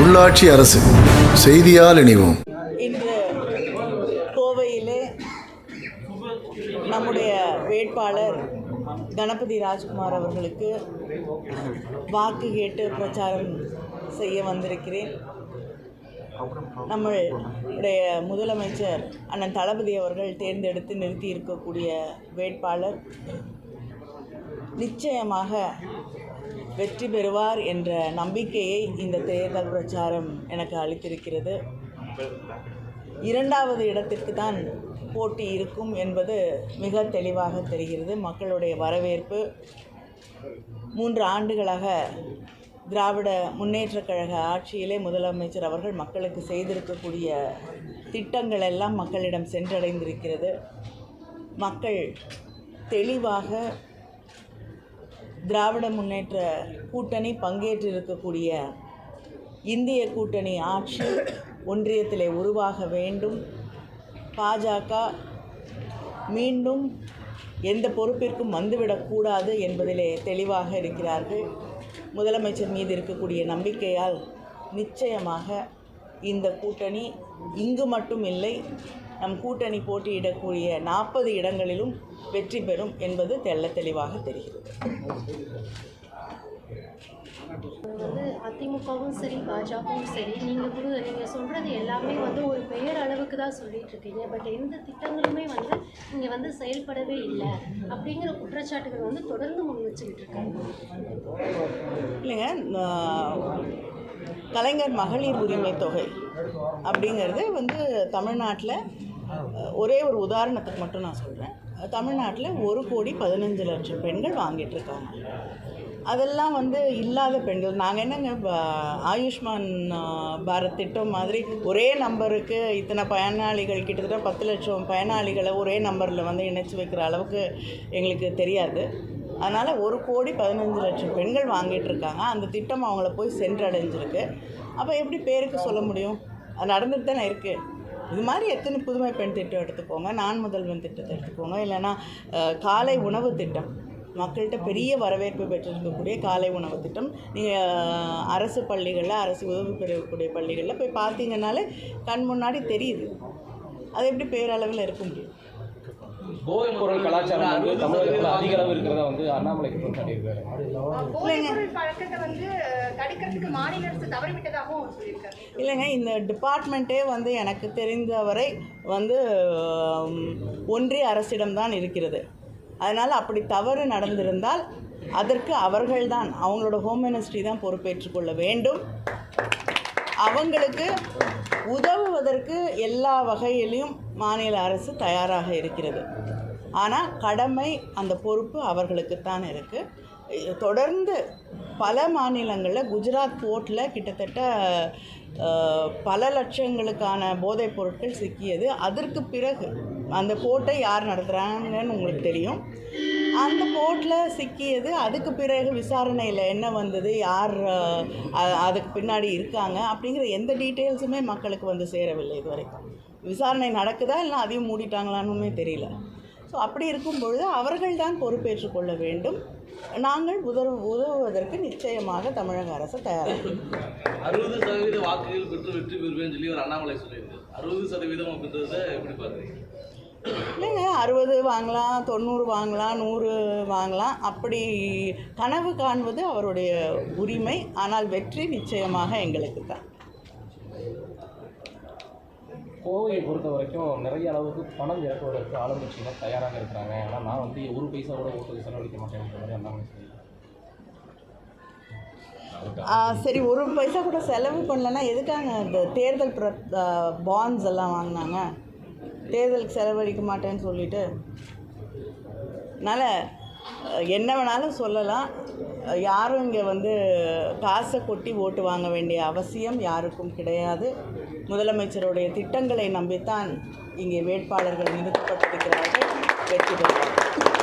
உள்ளாட்சி அரசு செய்தியால் இணைவோம். இன்று கோவையிலே நம்முடைய வேட்பாளர் கணபதி ராஜ்குமார் அவர்களுக்கு வாக்கு கேட்டு பிரச்சாரம் செய்ய வந்திருக்கிறேன். நம்மளுடைய முதலமைச்சர் அண்ணன் தளபதி அவர்கள் தேர்ந்தெடுத்து நிறுத்தி இருக்கக்கூடிய வேட்பாளர் நிச்சயமாக வெற்றி பெறுவார் என்ற நம்பிக்கையை இந்த தேர்தல் பிரச்சாரம் எனக்கு அளித்திருக்கிறது. இரண்டாவது இடத்திற்கு தான் போட்டி இருக்கும் என்பது மிக தெளிவாக தெரிகிறது. மக்களுடைய வரவேற்பு மூன்று ஆண்டுகளாக திராவிட முன்னேற்றக் கழக ஆட்சியிலே முதலமைச்சர் அவர்கள் மக்களுக்கு செய்திருக்கக்கூடிய திட்டங்கள் எல்லாம் மக்களிடம் சென்றடைந்திருக்கிறது. மக்கள் தெளிவாக திராவிட முன்னேற்ற கூட்டணி பங்கேற்றிருக்கக்கூடிய இந்திய கூட்டணி ஆட்சி ஒன்றியத்திலே உருவாக வேண்டும். பாஜக மீண்டும் எந்த பொறுப்பிற்கும் வந்துவிடக்கூடாது என்பதிலே தெளிவாக இருக்கிறார்கள். முதலமைச்சர் மீது இருக்கக்கூடிய நம்பிக்கையால் நிச்சயமாக இந்த கூட்டணி இங்கு மட்டும் இல்லை நம் கூட்டணி போட்டியிடக்கூடிய நாற்பது இடங்களிலும் வெற்றி பெறும் என்பது தெள்ளத் தெளிவாக தெரிகிறது. வந்து அதிமுகவும் சரி பாஜகவும் சரி நீங்கள் கூட நீங்கள் சொல்கிறது எல்லாமே வந்து ஒரு பெயர் அளவுக்கு தான் சொல்லிட்டு இருக்கீங்க. பட் எந்த திட்டங்களுமே வந்து இங்கே வந்து செயல்படவே இல்லை அப்படிங்கிற குற்றச்சாட்டுகள் வந்து தொடர்ந்து முன் வச்சுக்கிட்டு இருக்காங்க. இல்லைங்க கலைஞர் மகளிர் உரிமை தொகை அப்படிங்கிறது வந்து தமிழ்நாட்டில் ஒரே ஒரு உதாரணத்துக்கு மட்டும் நான் சொல்கிறேன் தமிழ்நாட்டில் ஒரு கோடி பதினஞ்சு லட்சம் பெண்கள் வாங்கிட்டு இருக்காங்க அதெல்லாம் வந்து இல்லாத பெண்கள். நாங்கள் என்னங்க ப- ஆயுஷ்மான் பாரத் திட்டம் மாதிரி ஒரே நம்பருக்கு இத்தனை பயனாளிகள் கிட்டத்தட்ட பத்து லட்சம் பயனாளிகளை ஒரே நம்பரில் வந்து இணைச்சி வைக்கிற அளவுக்கு எங்களுக்கு தெரியாது. அதனால் ஒரு கோடி பதினஞ்சு லட்சம் பெண்கள் வாங்கிட்டு இருக்காங்க அந்த திட்டம் அவங்கள போய் சென்றடைஞ்சிருக்கு. அப்போ எப்படி பேருக்கு சொல்ல முடியும்? அது நடந்துட்டு தானே இருக்குது இது மாதிரி எத்தனை புதுமை பெண் திட்டம் எடுத்துக்கோங்க நான் முதல்வன் திட்டத்தை எடுத்துக்கோங்க. இல்லைன்னா காலை உணவு திட்டம். மக்கள்கிட்ட பெரிய வரவேற்பு பெற்றிருக்கக்கூடிய காலை உணவு திட்டம். நீங்கள் அரசு பள்ளிகளில் அரசு உதவி பெறக்கூடிய பள்ளிகளில் போய் பார்த்தீங்கன்னாலே கண் முன்னாடி தெரியுது. அது எப்படி பேரளவில் இருக்க முடியும்? போதைப் பொருள் கலாச்சாரம் வந்து தமிழகத்தில் அதிக அளவு இருக்கிறதா வந்து அண்ணாமலை குற்றம் சாட்டியிருக்காரு இல்லைங்க. இந்த டிபார்ட்மெண்ட்டே வந்து எனக்கு தெரிந்தவரை வந்து ஒன்றிய அரசிடம்தான் இருக்கிறது. அதனால் அப்படி தவறு நடந்திருந்தால் அதற்கு அவர்கள்தான் அவங்களோட ஹோம் மினிஸ்ட்ரி தான் பொறுப்பேற்றுக்கொள்ள வேண்டும். அவங்களுக்கு உதவுவதற்கு எல்லா வகையிலையும் மாநில அரசு தயாராக இருக்கிறது. ஆனால் கடமை அந்த பொறுப்பு அவர்களுக்குத்தான் இருக்குது தொடர்ந்து பல மாநிலங்களில் குஜராத் போர்ட்டில் கிட்டத்தட்ட பல லட்சங்களுக்கான போதைப் பொருட்கள் சிக்கியது. அதற்கு பிறகு அந்த போர்ட்டை யார் நடத்துகிறாங்கன்னு உங்களுக்கு தெரியும். அந்த போர்ட்டில் சிக்கியது. அதுக்கு பிறகு விசாரணையில் என்ன வந்தது? யார் அதுக்கு பின்னாடி இருக்காங்க அப்படிங்கிற எந்த டீட்டெயில்ஸுமே மக்களுக்கு வந்து சேரவில்லை இது வரைக்கும் விசாரணை நடக்குதா இல்லை அதையும் மூடிட்டாங்களான்னுமே தெரியல. ஸோ அப்படி இருக்கும் பொழுது அவர்கள் தான் பொறுப்பேற்றுக் கொள்ள வேண்டும். நாங்கள் உதவு உதவுவதற்கு நிச்சயமாக தமிழக அரசு தயாராக அறுபது சதவீத வாக்குகள் பெற்று வெற்றி பெறுவேன்னு சொல்லி ஒரு அண்ணாமலை சொல்லியிருக்காரு. அறுபது சதவீதம் அப்படின்றத எப்படி பார்க்குறீங்க? இல்லைங்க அறுபது வாங்கலாம் தொண்ணூறு வாங்கலாம் நூறு வாங்கலாம். அப்படி கனவு காண்பது அவருடைய உரிமை. ஆனால் வெற்றி நிச்சயமாக எங்களுக்கு தான். கோவையை பொறுத்த வரைக்கும் நிறைய அளவுக்கு பணம் இறக்குவதற்கு ஆளுங்கட்சியினர் தயாராக இருக்கிறாங்க. ஆனால் நான் வந்து ஒரு பைசா கூட ஓட்டுக்கு செலவழிக்க மாதிரி அண்ணாமலை ஆ, சரி ஒரு பைசா கூட செலவு பண்ணலன்னா எதுக்காங்க இந்த தேர்தல் பிர பாண்ட்ஸ் எல்லாம் வாங்கினாங்க? தேர்தலுக்கு செலவழிக்க மாட்டேன்னு சொல்லிட்டு. அதனால் என்ன வேணாலும் சொல்லலாம். யாரும் இங்கே வந்து காசை கொட்டி ஓட்டு வாங்க வேண்டிய அவசியம் யாருக்கும் கிடையாது. முதலமைச்சருடைய திட்டங்களை நம்பித்தான் இங்கே வேட்பாளர்கள் நிறுத்தப்பட்டிருக்கிறார்கள். வெற்றி பெறுவார்கள்.